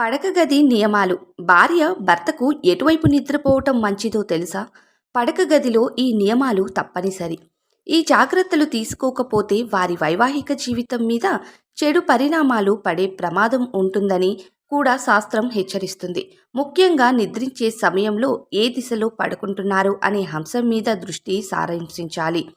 పడక గది నియమాలు. భార్య భర్తకు ఎటువైపు నిద్రపోవటం మంచిదో తెలుసా? పడక గదిలో ఈ నియమాలు తప్పనిసరి. ఈ జాగ్రత్తలు తీసుకోకపోతే వారి వైవాహిక జీవితం మీద చెడు పరిణామాలు పడే ప్రమాదం ఉంటుందని కూడా శాస్త్రం హెచ్చరిస్తుంది. ముఖ్యంగా నిద్రించే సమయంలో ఏ దిశలో పడుకుంటున్నారు అనే అంశం మీద దృష్టి సారాంశించాలి.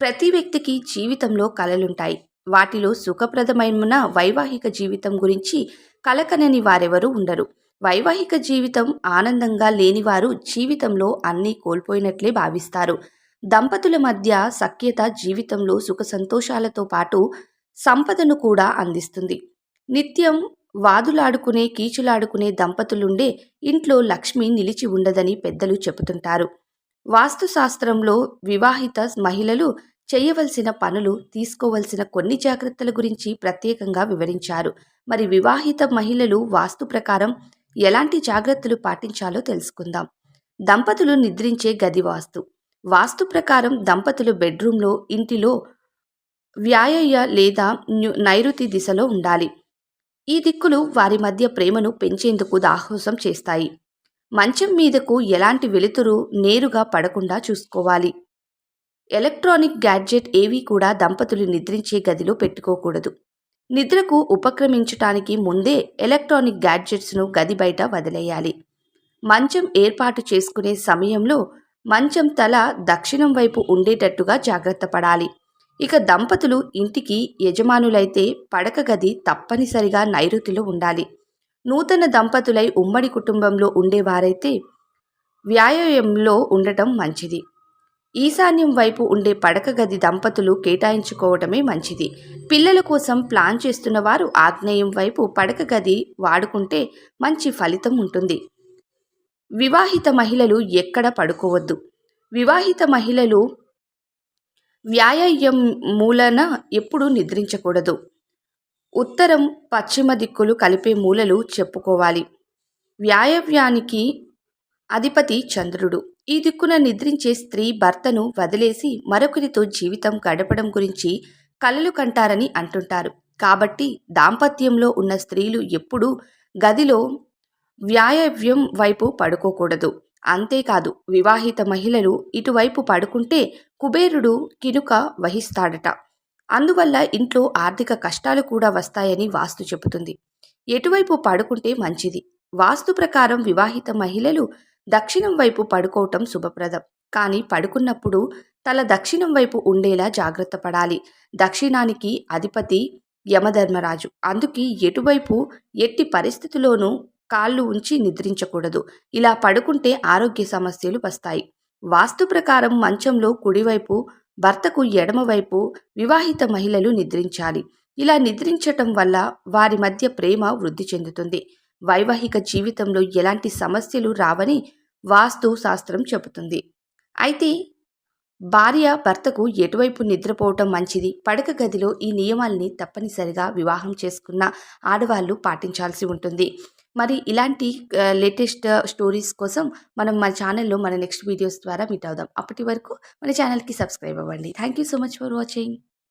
ప్రతి వ్యక్తికి జీవితంలో కలలుంటాయి. వాటిలో సుఖప్రదమైన వైవాహిక జీవితం గురించి కలకనని వారెవరూ ఉండరు. వైవాహిక జీవితం ఆనందంగా లేనివారు జీవితంలో అన్నీ కోల్పోయినట్లే భావిస్తారు. దంపతుల మధ్య సఖ్యత జీవితంలో సుఖ సంతోషాలతో పాటు సంపదను కూడా అందిస్తుంది. నిత్యం వాదులాడుకునే కీచులాడుకునే దంపతులుండే ఇంట్లో లక్ష్మి నిలిచి ఉండదని పెద్దలు చెబుతుంటారు. వాస్తుశాస్త్రంలో వివాహిత మహిళలు చేయవలసిన పనులు తీసుకోవలసిన కొన్ని జాగ్రత్తల గురించి ప్రత్యేకంగా వివరించారు. మరి వివాహిత మహిళలు వాస్తు ప్రకారం ఎలాంటి జాగ్రత్తలు పాటించాలో తెలుసుకుందాం. దంపతులు నిద్రించే గది వాస్తు. వాస్తు ప్రకారం దంపతులు బెడ్రూమ్లో ఇంటిలో వ్యాయయ లేదా నైరుతి దిశలో ఉండాలి. ఈ దిక్కులు వారి మధ్య ప్రేమను పెంచేందుకు దాహోసం చేస్తాయి. మంచం మీదకు ఎలాంటి వెలుతురు నేరుగా పడకుండా చూసుకోవాలి. ఎలక్ట్రానిక్ గ్యాడ్జెట్ ఏవీ కూడా దంపతులు నిద్రించే గదిలో పెట్టుకోకూడదు. నిద్రకు ఉపక్రమించటానికి ముందే ఎలక్ట్రానిక్ గ్యాడ్జెట్స్ను గది బయట వదిలేయాలి. మంచం ఏర్పాటు చేసుకునే సమయంలో మంచం తల దక్షిణం వైపు ఉండేటట్టుగా జాగ్రత్త పడాలి. ఇక దంపతులు ఇంటికి యజమానులైతే పడక గది తప్పనిసరిగా నైరుతిలో ఉండాలి. నూతన దంపతులై ఉమ్మడి కుటుంబంలో ఉండేవారైతే వ్యాయామంలో ఉండటం మంచిది. ఈశాన్యం వైపు ఉండే పడక గది దంపతులు కేటాయించుకోవటమే మంచిది. పిల్లల కోసం ప్లాన్ చేస్తున్న వారు ఆగ్నేయం వైపు పడక గది వాడుకుంటే మంచి ఫలితం ఉంటుంది. వివాహిత మహిళలు ఎక్కడ పడుకోవద్దు. వివాహిత మహిళలు వ్యాయామం మూలన ఎప్పుడూ నిద్రించకూడదు. ఉత్తరం పశ్చిమ దిక్కులు కలిపే మూలలు చెప్పుకోవాలి. వ్యాయవ్యానికి అధిపతి చంద్రుడు. ఈ దిక్కున నిద్రించే స్త్రీ భర్తను వదిలేసి మరొకరితో జీవితం గడపడం గురించి కలలు కంటారని అంటుంటారు. కాబట్టి దాంపత్యంలో ఉన్న స్త్రీలు ఎప్పుడూ గదిలో వ్యాయవ్యం వైపు పడుకోకూడదు. అంతేకాదు వివాహిత మహిళలు ఇటువైపు పడుకుంటే కుబేరుడు కినుక వహిస్తాడట. అందువల్ల ఇంట్లో ఆర్థిక కష్టాలు కూడా వస్తాయని వాస్తు చెబుతుంది. ఎటువైపు పడుకుంటే మంచిది? వాస్తు ప్రకారం వివాహిత మహిళలు దక్షిణం వైపు పడుకోవటం శుభప్రదం. కానీ పడుకున్నప్పుడు తల దక్షిణం వైపు ఉండేలా జాగ్రత్త పడాలి. దక్షిణానికి అధిపతి యమధర్మరాజు. అందుకే ఎటువైపు ఎట్టి పరిస్థితిలోనూ కాళ్ళు ఉంచి నిద్రించకూడదు. ఇలా పడుకుంటే ఆరోగ్య సమస్యలు వస్తాయి. వాస్తు ప్రకారం మంచంలో కుడివైపు భర్తకు ఎడమవైపు వివాహిత మహిళలు నిద్రించాలి. ఇలా నిద్రించటం వల్ల వారి మధ్య ప్రేమ వృద్ధి చెందుతుంది. వైవాహిక జీవితంలో ఎలాంటి సమస్యలు రావని వాస్తు శాస్త్రం చెబుతుంది. అయితే భార్య భర్తకు ఎటువైపు నిద్రపోవటం మంచిది? పడక గదిలో ఈ నియమాల్ని తప్పనిసరిగా వివాహం చేసుకున్న ఆడవాళ్ళు పాటించాల్సి ఉంటుంది. మరి ఇలాంటి లేటెస్ట్ స్టోరీస్ కోసం మనం మన ఛానల్లో మన నెక్స్ట్ వీడియోస్ ద్వారా మీట్ అవుదాం. అప్పటి వరకు మన ఛానల్కి సబ్స్క్రైబ్ అవ్వండి. Thank you so much for watching.